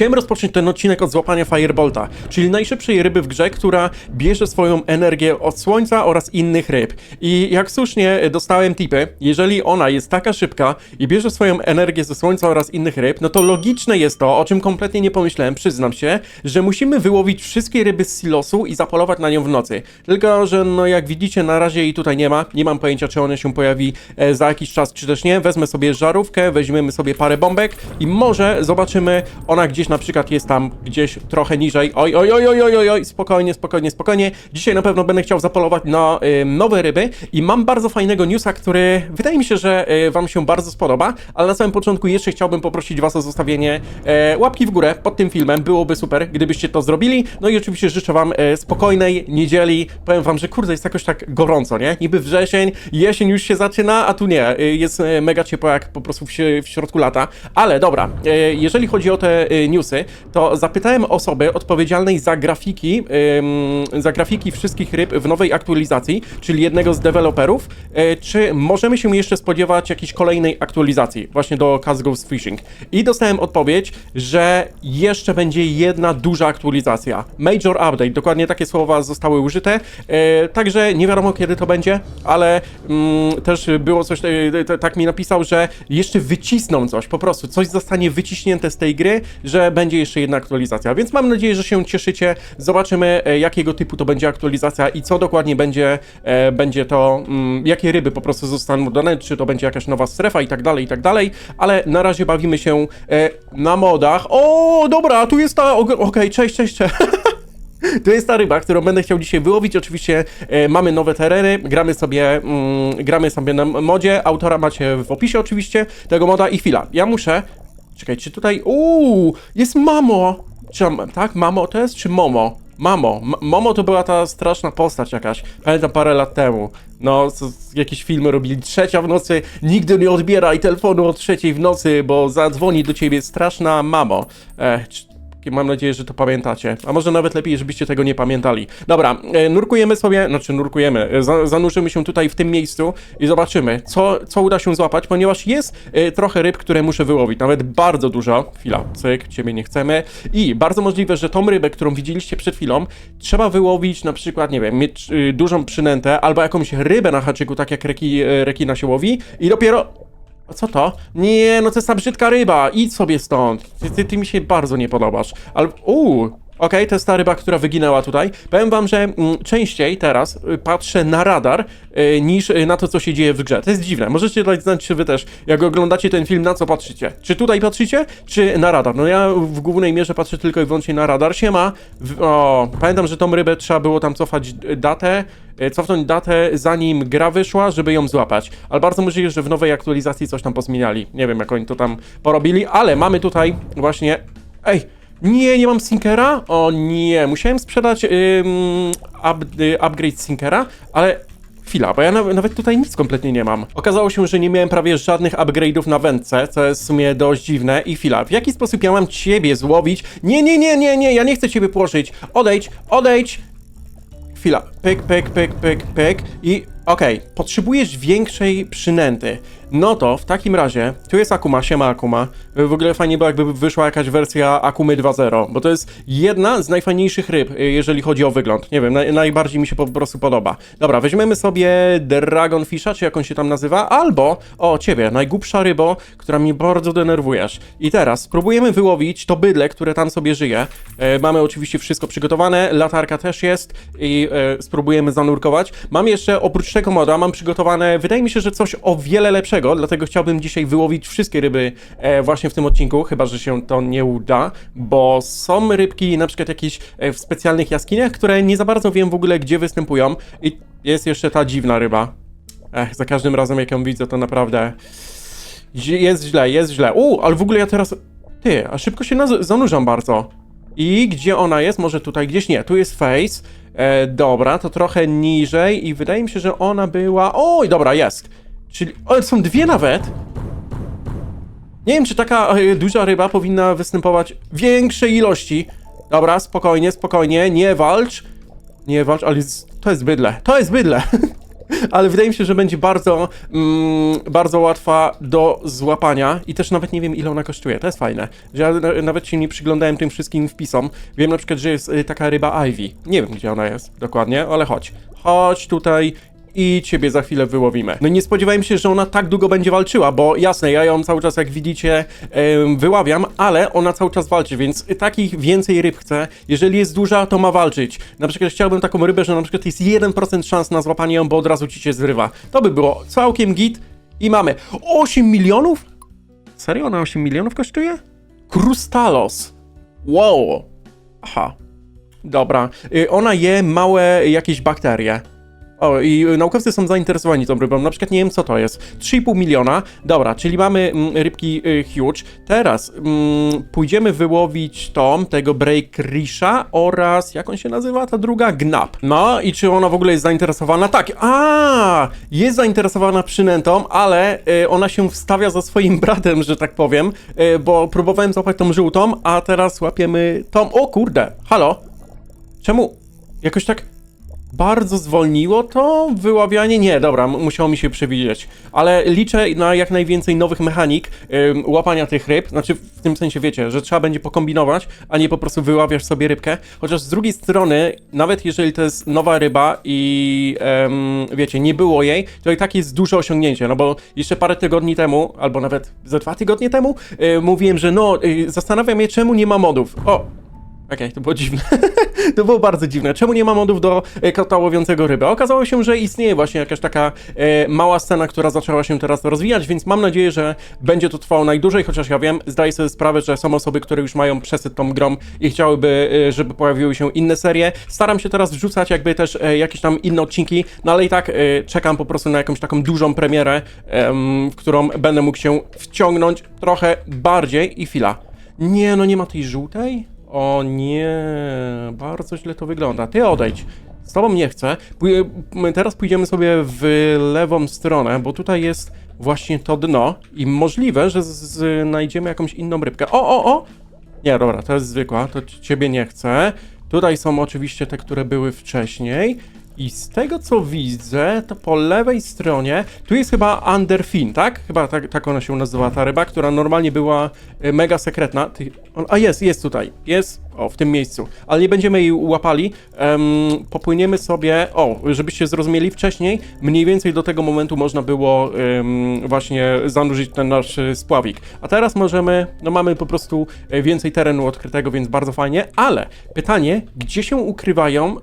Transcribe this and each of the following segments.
Chciałem rozpocząć ten odcinek od złapania Firebolta, czyli najszybszej ryby w grze, która bierze swoją energię od słońca oraz innych ryb. I jak słusznie dostałem tipy, jeżeli ona jest taka szybka i bierze swoją energię ze słońca oraz innych ryb, no to logiczne jest to, o czym kompletnie nie pomyślałem, przyznam się, że musimy wyłowić wszystkie ryby z silosu i zapolować na nią w nocy. Tylko, że no jak widzicie, na razie jej tutaj nie ma. Nie mam pojęcia, czy ona się pojawi e, za jakiś czas, czy też nie. Wezmę sobie żarówkę, weźmiemy sobie parę bombek i może zobaczymy, ona gdzieś na przykład jest tam gdzieś trochę niżej. Oj, oj, oj, oj, oj, oj, oj, spokojnie, spokojnie, spokojnie. Dzisiaj na pewno będę chciał zapolować na y, nowe ryby i mam bardzo fajnego newsa, który wydaje mi się, że y, wam się bardzo spodoba, ale na samym początku jeszcze chciałbym poprosić was o zostawienie e, łapki w górę pod tym filmem. Byłoby super, gdybyście to zrobili. No i oczywiście życzę wam e, spokojnej niedzieli. Powiem wam, że kurde, jest jakoś tak gorąco, nie? Niby wrzesień, jesień już się zaczyna, a tu nie. Y, Jest e, mega ciepło jak po prostu w, w środku lata. Ale dobra, e, jeżeli chodzi o te newsy, to zapytałem osoby odpowiedzialnej za grafiki, ym, za grafiki wszystkich ryb w nowej aktualizacji, czyli jednego z deweloperów, e, czy możemy się jeszcze spodziewać jakiejś kolejnej aktualizacji właśnie do Cast Fishing. I dostałem odpowiedź, że jeszcze będzie jedna duża aktualizacja. Major update, dokładnie takie słowa zostały użyte, e, także nie wiadomo kiedy to będzie, ale mm, też było coś, t- tak mi napisał, że jeszcze wycisną coś, po prostu coś zostanie wyciśnięte z tej gry, że będzie jeszcze jedna aktualizacja, więc mam nadzieję, że się cieszycie, zobaczymy e, jakiego typu to będzie aktualizacja i co dokładnie będzie, e, będzie to, mm, jakie ryby po prostu zostaną dodane, czy to będzie jakaś nowa strefa i tak dalej, i tak dalej, ale na razie bawimy się e, na modach. O, dobra, tu jest ta, ok- okej, cześć, cześć, cześć. To jest ta ryba, którą będę chciał dzisiaj wyłowić. Oczywiście e, mamy nowe tereny, gramy sobie, mm, gramy sobie na modzie. Autora macie w opisie oczywiście tego moda i chwila. Ja muszę. Czekaj, czy tutaj. Uuu, jest mamo! Czy, tak, mamo to jest, czy momo? Mamo. M Momo to była ta straszna postać jakaś. Pamiętam parę lat temu. No, co, jakieś filmy robili. Trzecia w nocy, nigdy nie odbieraj telefonu o trzeciej w nocy, bo zadzwoni do ciebie straszna mamo. Ech, czy- Mam nadzieję, że to pamiętacie. A może nawet lepiej, żebyście tego nie pamiętali. Dobra, e, nurkujemy sobie, znaczy nurkujemy, e, za, zanurzymy się tutaj w tym miejscu i zobaczymy, co, co uda się złapać, ponieważ jest e, trochę ryb, które muszę wyłowić, nawet bardzo dużo. Chwila, cyk, ciebie nie chcemy. I bardzo możliwe, że tą rybę, którą widzieliście przed chwilą, trzeba wyłowić na przykład, nie wiem, mieć y, dużą przynętę albo jakąś rybę na haczyku, tak jak reki, rekina się łowi i dopiero a co to? Nie, no to jest ta brzydka ryba, idź sobie stąd. Ty, ty, ty mi się bardzo nie podobasz. Ale, uuu, okej, to jest ta ryba, która wyginęła tutaj. Powiem wam, że mm, częściej teraz y, patrzę na radar y, niż y, na to, co się dzieje w grze. To jest dziwne. Możecie dać znać, czy wy też, jak oglądacie ten film, na co patrzycie. Czy tutaj patrzycie, czy na radar? No ja w głównej mierze patrzę tylko i wyłącznie na radar. Siema. W, o, pamiętam, że tą rybę trzeba było tam cofać y, datę, y, cofnąć datę, zanim gra wyszła, żeby ją złapać. Ale bardzo możliwe, że w nowej aktualizacji coś tam pozmieniali. Nie wiem, jak oni to tam porobili, ale mamy tutaj właśnie... Ej! Nie, nie mam Sinkera? O nie, musiałem sprzedać ym, up, y, upgrade Sinkera, ale chwila, bo ja naw- nawet tutaj nic kompletnie nie mam. Okazało się, że nie miałem prawie żadnych upgrade'ów na wędce, co jest w sumie dość dziwne. I chwila, w jaki sposób ja mam ciebie złowić? Nie, nie, nie, nie, nie, ja nie chcę ciebie płożyć. Odejdź, odejdź! Chwila, pyk, pyk, pyk, pyk, pyk i okej, potrzebujesz większej przynęty. No to w takim razie, tu jest Akuma, siema Akuma. W ogóle fajnie było jakby wyszła jakaś wersja Akumy 2.0, bo to jest jedna z najfajniejszych ryb, y, jeżeli chodzi o wygląd. Nie wiem, naj, najbardziej mi się po prostu podoba. Dobra, weźmiemy sobie Dragonfisha, czy jak on się tam nazywa, albo, o ciebie, najgłupsza rybo, która mnie bardzo denerwujesz. I teraz spróbujemy wyłowić to bydle, które tam sobie żyje. E, mamy oczywiście wszystko przygotowane, latarka też jest i e, spróbujemy zanurkować. Mam jeszcze, oprócz tego moda, mam przygotowane, wydaje mi się, że coś o wiele lepszego, dlatego chciałbym dzisiaj wyłowić wszystkie ryby e, właśnie w tym odcinku, chyba, że się to nie uda, bo są rybki na przykład jakieś e, w specjalnych jaskiniach, które nie za bardzo wiem w ogóle, gdzie występują i jest jeszcze ta dziwna ryba. Ech, za każdym razem jak ją widzę, to naprawdę jest źle, jest źle. U, ale w ogóle ja teraz... Ty, a szybko się zanurzam bardzo. I gdzie ona jest? Może tutaj gdzieś? Nie, tu jest face. E, dobra, to trochę niżej i wydaje mi się, że ona była... Oj, dobra, jest. Czyli... O, są dwie nawet. Nie wiem, czy taka e, duża ryba powinna występować w większej ilości. Dobra, spokojnie, spokojnie, nie walcz. Nie walcz, ale z- to jest bydle, to jest bydle. Ale wydaje mi się, że będzie bardzo, mm, bardzo łatwa do złapania i też nawet nie wiem, ile ona kosztuje. To jest fajne, ja na- nawet się nie przyglądałem tym wszystkim wpisom. Wiem na przykład, że jest y, taka ryba Ivy. Nie wiem, gdzie ona jest dokładnie, ale chodź. Chodź tutaj i ciebie za chwilę wyłowimy. No nie spodziewałem się, że ona tak długo będzie walczyła, bo jasne, ja ją cały czas, jak widzicie, wyławiam, ale ona cały czas walczy, więc takich więcej ryb chcę. Jeżeli jest duża, to ma walczyć. Na przykład chciałbym taką rybę, że na przykład jest 1% szans na złapanie ją, bo od razu ci się zrywa. To by było całkiem git i mamy 8 milionów? Serio? Ona 8 milionów kosztuje? Krustalos. Wow. Aha. Dobra. Y, Ona je małe jakieś bakterie. O, i naukowcy są zainteresowani tą rybą. Na przykład nie wiem, co to jest. 3,5 miliona. Dobra, czyli mamy mm, rybki y, huge. Teraz mm, pójdziemy wyłowić tą, tego Breakrisha oraz, jak on się nazywa, ta druga? Gnap. No i czy ona w ogóle jest zainteresowana? Tak. A, jest zainteresowana przynętą, ale y, ona się wstawia za swoim bratem, że tak powiem, y, bo próbowałem złapać tą żółtą, a teraz łapiemy tą. O kurde, halo. Czemu jakoś tak bardzo zwolniło to wyławianie? Nie, dobra, musiało mi się przewidzieć. Ale liczę na jak najwięcej nowych mechanik łapania tych ryb. Znaczy, w tym sensie wiecie, że trzeba będzie pokombinować, a nie po prostu wyławiasz sobie rybkę. Chociaż z drugiej strony, nawet jeżeli to jest nowa ryba i wiecie, nie było jej, to i tak jest duże osiągnięcie. No bo jeszcze parę tygodni temu, albo nawet ze dwa tygodnie temu, y, mówiłem, że no, y, zastanawiam się, czemu nie ma modów. O! Okej, to było dziwne. to było bardzo dziwne. Czemu nie ma modów do e, kota łowiącego ryby? Okazało się, że istnieje właśnie jakaś taka e, mała scena, która zaczęła się teraz rozwijać, więc mam nadzieję, że będzie to trwało najdłużej, chociaż ja wiem, zdaję sobie sprawę, że są osoby, które już mają przesyt tą grą i chciałyby, e, żeby pojawiły się inne serie. Staram się teraz wrzucać jakby też e, jakieś tam inne odcinki, no ale i tak e, czekam po prostu na jakąś taką dużą premierę, em, w którą będę mógł się wciągnąć trochę bardziej i chwila. Nie, no nie ma tej żółtej? O nie, bardzo źle to wygląda. Ty odejdź. Z tobą nie chcę. Teraz pójdziemy sobie w lewą stronę, bo tutaj jest właśnie to dno i możliwe, że znajdziemy jakąś inną rybkę. O, o, o! Nie, dobra, to jest zwykła, to ciebie nie chcę. Tutaj są oczywiście te, które były wcześniej. I z tego co widzę, to po lewej stronie, tu jest chyba Underfin, tak? Chyba tak, tak ona się nazywa, ta ryba, która normalnie była e, mega sekretna. Ty, on, a jest, jest tutaj, jest, o, w tym miejscu. Ale nie będziemy jej łapali, em, popłyniemy sobie, o, żebyście zrozumieli wcześniej, mniej więcej do tego momentu można było em, właśnie zanurzyć ten nasz e, spławik. A teraz możemy, no mamy po prostu e, więcej terenu odkrytego, więc bardzo fajnie, ale pytanie, gdzie się ukrywają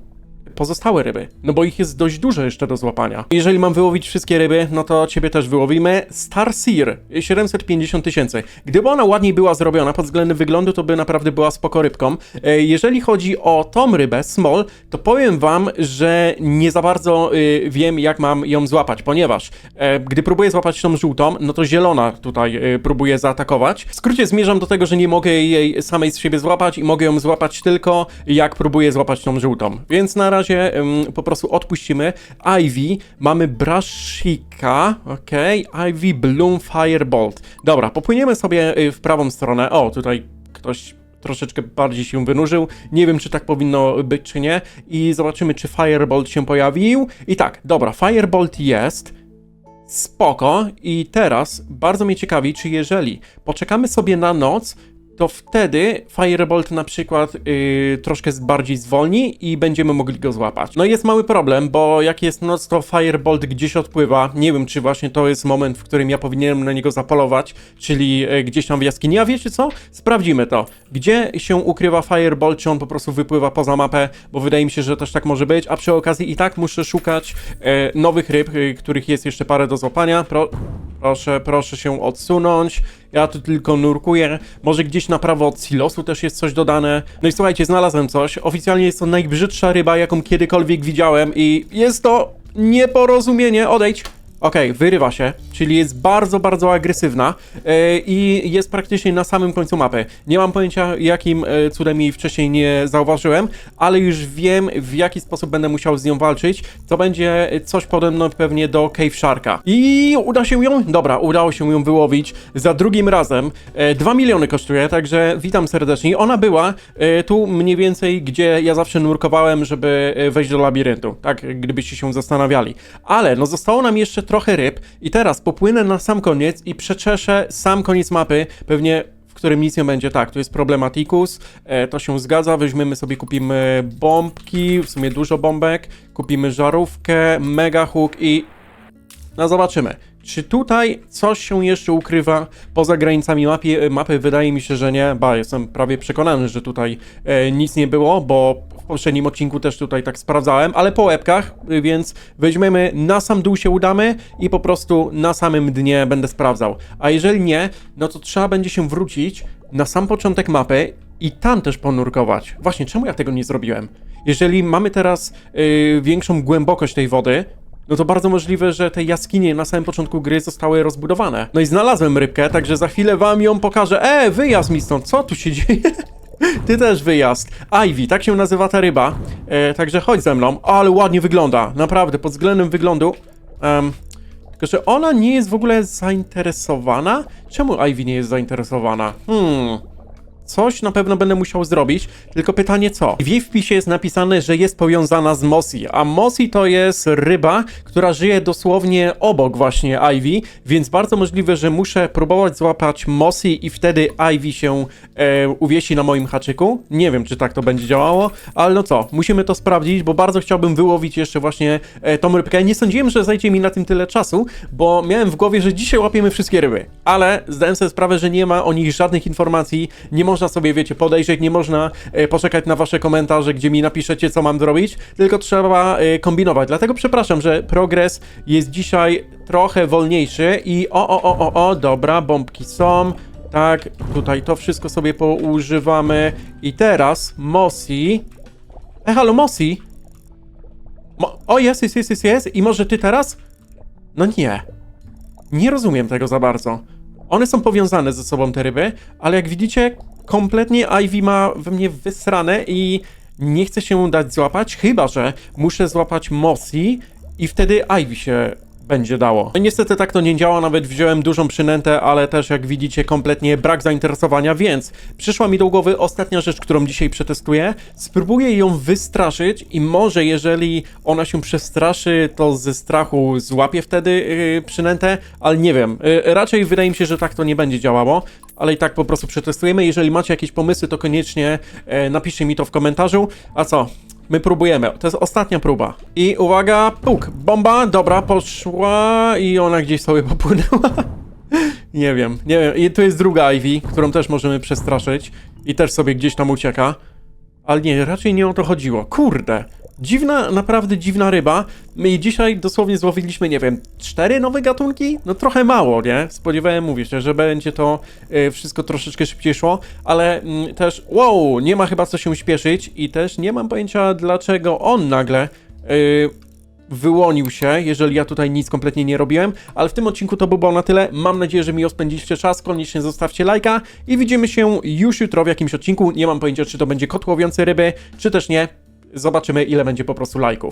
pozostałe ryby, no bo ich jest dość dużo jeszcze do złapania. Jeżeli mam wyłowić wszystkie ryby, no to ciebie też wyłowimy. Star Seer, 750 tysięcy. Gdyby ona ładniej była zrobiona pod względem wyglądu, to by naprawdę była spoko rybką. E, Jeżeli chodzi o tą rybę, small, to powiem wam, że nie za bardzo y, wiem, jak mam ją złapać, ponieważ e, gdy próbuję złapać tą żółtą, no to zielona tutaj y, próbuje zaatakować. W skrócie zmierzam do tego, że nie mogę jej samej z siebie złapać i mogę ją złapać tylko jak próbuję złapać tą żółtą. Więc na razie ym, po prostu odpuścimy. Ivy, mamy Brashika, okej, Ivy Bloom Firebolt. Dobra, popłyniemy sobie y, w prawą stronę. O, tutaj ktoś troszeczkę bardziej się wynurzył. Nie wiem, czy tak powinno być, czy nie. I zobaczymy, czy Firebolt się pojawił. I tak, dobra, Firebolt jest. Spoko. I teraz bardzo mnie ciekawi, czy jeżeli poczekamy sobie na noc, to wtedy Firebolt na przykład yy, troszkę bardziej zwolni i będziemy mogli go złapać. No jest mały problem, bo jak jest noc, to Firebolt gdzieś odpływa. Nie wiem, czy właśnie to jest moment, w którym ja powinienem na niego zapolować, czyli yy, gdzieś tam w jaskini. A wiecie co? Sprawdzimy to. Gdzie się ukrywa Firebolt, czy on po prostu wypływa poza mapę, bo wydaje mi się, że też tak może być. A przy okazji i tak muszę szukać e, nowych ryb, y, których jest jeszcze parę do złapania. Pro, proszę, proszę się odsunąć. Ja tu tylko nurkuję. Może gdzieś na prawo od silosu też jest coś dodane. No i słuchajcie, znalazłem coś. Oficjalnie jest to najbrzydsza ryba, jaką kiedykolwiek widziałem i jest to nieporozumienie. Odejdź. Okej, wyrywa się, czyli jest bardzo, bardzo agresywna e, i jest praktycznie na samym końcu mapy. Nie mam pojęcia, jakim e, cudem jej wcześniej nie zauważyłem, ale już wiem, w jaki sposób będę musiał z nią walczyć. To będzie coś podobno pewnie do Cave Sharka. I uda się ją? Dobra, udało się ją wyłowić za drugim razem. E, 2 miliony kosztuje, także witam serdecznie. Ona była e, tu mniej więcej, gdzie ja zawsze nurkowałem, żeby wejść do labiryntu. Tak, gdybyście się zastanawiali. Ale no zostało nam jeszcze trochę ryb i teraz popłynę na sam koniec i przeczeszę sam koniec mapy, pewnie w którym nic nie będzie. Tak, tu jest Problematicus, e, to się zgadza, weźmiemy sobie, kupimy bombki, w sumie dużo bombek, kupimy żarówkę, mega hook i no zobaczymy. Czy tutaj coś się jeszcze ukrywa poza granicami mapy? mapy? Wydaje mi się, że nie. Ba, jestem prawie przekonany, że tutaj e, nic nie było, bo w poprzednim odcinku też tutaj tak sprawdzałem, ale po łebkach, y, więc weźmiemy na sam dół się udamy i po prostu na samym dnie będę sprawdzał. A jeżeli nie, no to trzeba będzie się wrócić na sam początek mapy i tam też ponurkować. Właśnie, czemu ja tego nie zrobiłem? Jeżeli mamy teraz y, większą głębokość tej wody, no to bardzo możliwe, że te jaskinie na samym początku gry zostały rozbudowane. No i znalazłem rybkę, także za chwilę wam ją pokażę. E, wyjazd mi stąd, co tu się dzieje? Ty też wyjazd. Ivy, tak się nazywa ta ryba. E, także chodź ze mną. Ale ładnie wygląda. Naprawdę, pod względem wyglądu. em, tylko, że ona nie jest w ogóle zainteresowana? Czemu Ivy nie jest zainteresowana? Hmm. Coś na pewno będę musiał zrobić, tylko pytanie co? W jej wpisie jest napisane, że jest powiązana z Mosi, a Mosi to jest ryba, która żyje dosłownie obok właśnie Ivy, więc bardzo możliwe, że muszę próbować złapać Mosi i wtedy Ivy się e, uwiesi na moim haczyku. Nie wiem, czy tak to będzie działało, ale no co, musimy to sprawdzić, bo bardzo chciałbym wyłowić jeszcze właśnie e, tą rybkę. Nie sądziłem, że zajdzie mi na tym tyle czasu, bo miałem w głowie, że dzisiaj łapiemy wszystkie ryby, ale zdałem sobie sprawę, że nie ma o nich żadnych informacji, nie można sobie, wiecie, podejrzeć, nie można e, poczekać na wasze komentarze, gdzie mi napiszecie, co mam zrobić, tylko trzeba e, kombinować. Dlatego przepraszam, że progres jest dzisiaj trochę wolniejszy i o, o, o, o, o, dobra, bombki są, tak, tutaj to wszystko sobie poużywamy i teraz Mosi... E, halo, Mosi? Mo o, jest, jest, jest, jest, jest, i może ty teraz? No nie. Nie rozumiem tego za bardzo. One są powiązane ze sobą, te ryby, ale jak widzicie, kompletnie Ivy ma we mnie wysrane i nie chce się dać złapać, chyba że muszę złapać Mossy i wtedy Ivy się będzie dało. No niestety tak to nie działa, nawet wziąłem dużą przynętę, ale też jak widzicie kompletnie brak zainteresowania, więc przyszła mi do głowy ostatnia rzecz, którą dzisiaj przetestuję. Spróbuję ją wystraszyć i może jeżeli ona się przestraszy, to ze strachu złapię wtedy yy, przynętę, ale nie wiem. Yy, raczej wydaje mi się, że tak to nie będzie działało, ale i tak po prostu przetestujemy. Jeżeli macie jakieś pomysły, to koniecznie yy, napiszcie mi to w komentarzu. A co? My próbujemy. To jest ostatnia próba. I uwaga, puk, bomba, dobra, poszła i ona gdzieś sobie popłynęła. nie wiem, nie wiem. I tu jest druga Ivy, którą też możemy przestraszyć i też sobie gdzieś tam ucieka. Ale nie, raczej nie o to chodziło. Kurde. Dziwna, naprawdę dziwna ryba. My dzisiaj dosłownie złowiliśmy, nie wiem, cztery nowe gatunki? No trochę mało, nie? Spodziewałem, mówię się, że będzie to y, wszystko troszeczkę szybciej szło, ale mm, też, wow, nie ma chyba co się śpieszyć i też nie mam pojęcia, dlaczego on nagle y, wyłonił się, jeżeli ja tutaj nic kompletnie nie robiłem, ale w tym odcinku to by było na tyle. Mam nadzieję, że mi spędziliście czas, koniecznie zostawcie lajka i widzimy się już jutro w jakimś odcinku. Nie mam pojęcia, czy to będzie kot łowiący ryby, czy też nie. Zobaczymy, ile będzie po prostu lajków.